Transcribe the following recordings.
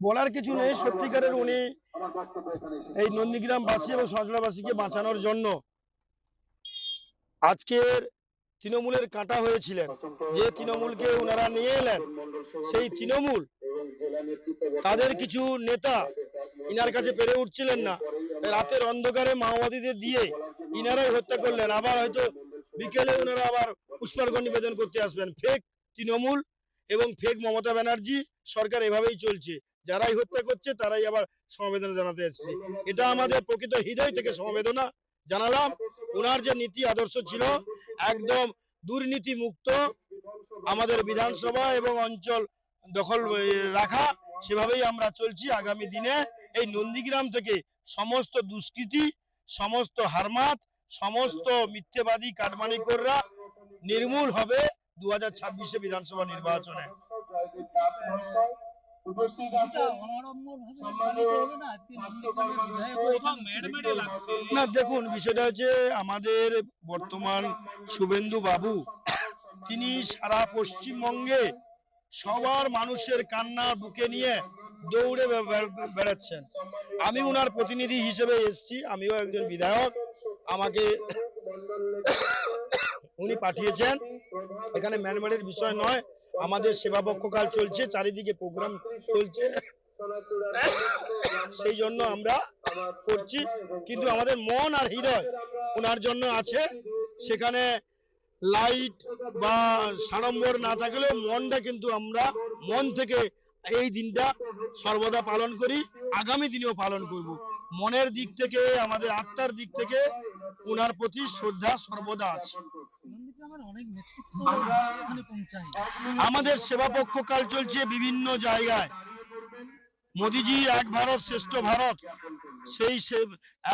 বলার কিছু নেই, সত্যিকারের উনি এই নন্দীগ্রামবাসী এবং সজলাবাসীকে বাঁচানোর জন্য আজকের তৃণমূলের কাঁটা হয়েছিলেন। যে তৃণমূলকে ওনারা নিয়ে এলেন, সেই তৃণমূল তাদের কিছু নেতা ইনার কাছে পেরে উঠছিলেন না। রাতের অন্ধকারে মাওবাদীদের দিয়ে ইনারাই হত্যা করলেন। আবার হয়তো বিকেলে ওনারা আবার পুষ্পার্ঘ নিবেদন করতে আসবেন। ফেক তৃণমূল এবং ফেক মমতা ব্যানার্জি সরকার এভাবেই চলছে। যারাই হত্যা করছে, তারাই আবার সমবেদনা জানাতে এসছে। এটা আমাদের প্রকৃত হৃদয় থেকে সমবেদনা জানালাম। ওনার যে নীতি আদর্শ ছিল, একদম দুর্নীতি মুক্ত আমাদের বিধানসভা এবং অঞ্চল দখল রাখা, সেভাবেই আমরা চলছি আগামী দিনে। এই নন্দীগ্রাম থেকে সমস্ত দুষ্কৃতি, সমস্ত হারমাত, সমস্ত মিথ্যেবাদী কাটমানিকররা নির্মূল হবে। দু হাজার ছাব্বিশে বিধানসভা নির্বাচনে। না দেখুন বিষয়টা হচ্ছে আমাদের বর্তমান শুভেন্দু বাবু তিনি সারা পশ্চিমবঙ্গে সবার মানুষের কান্না বুকে নিয়ে দৌড়ে বেড়াচ্ছেন। আমি ওনার প্রতিনিধি হিসেবে এসেছি আমিও একজন বিধায়ক। আমাকে উনি পাঠিয়েছেন। এখানে ম্যানমারের বিষয় নয়, আমাদের সেবাপক্ষকাল চলছে, চারিদিকে প্রোগ্রাম চলছে। সেই জন্য আমরা করছি। কিন্তু আমাদের মন আর হৃদয় ওনার জন্য আছে। সেখানে লাইট বা সাড়ম্বর না থাকলেও মনটা কিন্তু আমরা মন থেকে এই দিনটা সর্বদা পালন করি, আগামী দিনেও পালন করব। মনের দিক থেকে, আমাদের আত্মার দিক থেকে ওনার প্রতি শ্রদ্ধা সর্বদা আছে। আমাদের সেবা পক্ষকাল চলছে বিভিন্ন জায়গায়। মোদিজি এক ভারত শ্রেষ্ঠ ভারত। সেই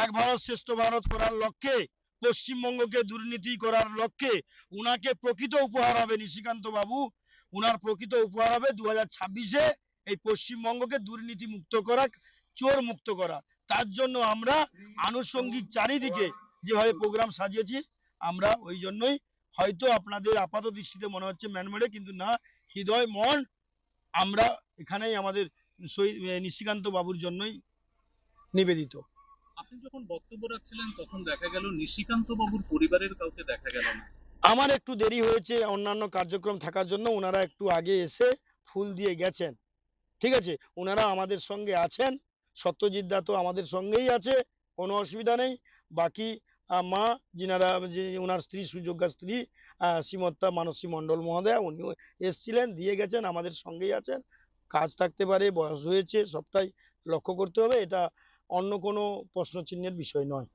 এক ভারত শ্রেষ্ঠ ভারত করার লক্ষ্যে পশ্চিমবঙ্গকে দুর্নীতি করার লক্ষ্যে উনাকে প্রকৃত উপহার হবে নিশিকান্ত বাবু। উনার প্রকৃত উপহার হবে দু হাজার ছাব্বিশে এই পশ্চিমবঙ্গকে দুর্নীতি মুক্ত করা চোর মুক্ত করা। তার জন্য আমরা আনুষঙ্গিক চারিদিকে যেভাবে প্রোগ্রাম সাজিয়েছি আমরা ওই জন্যই হয়তো আপনাদের আপাত দৃষ্টিতে মনে হচ্ছে ম্যানমেডে কিন্তু না হৃদয় মন আমরা এখানেই আমাদের নিশিকান্ত বাবুর জন্যই নিবেদিত। আপনি যখন বক্তব্য রাখছিলেন তখন দেখা গেল নিশিকান্ত বাবুর পরিবারের কাউকে দেখা গেল না। আমার একটু দেরি হয়েছে অন্যান্য কার্যক্রম থাকার জন্য ওনারা একটু আগে এসে ফুল দিয়ে গেছেন। ঠিক আছে? ওনারা আমাদের সঙ্গে আছেন সত্যজিৎ দা তো আমাদের সঙ্গেই আছে কোনো অসুবিধা নেই। বাকি মা, যিনারা যে ওনার স্ত্রী, সুযোগ্যা স্ত্রী শ্রীমত্তা মানসী মণ্ডল মহোদয়া, উনিও এসছিলেন, দিয়ে গেছেন, আমাদের সঙ্গেই আছেন। কাজ থাকতে পারে, বয়স হয়েছে, সবটাই লক্ষ্য করতে হবে, এটা অন্য কোনো প্রশ্নচিহ্নের বিষয় নয়।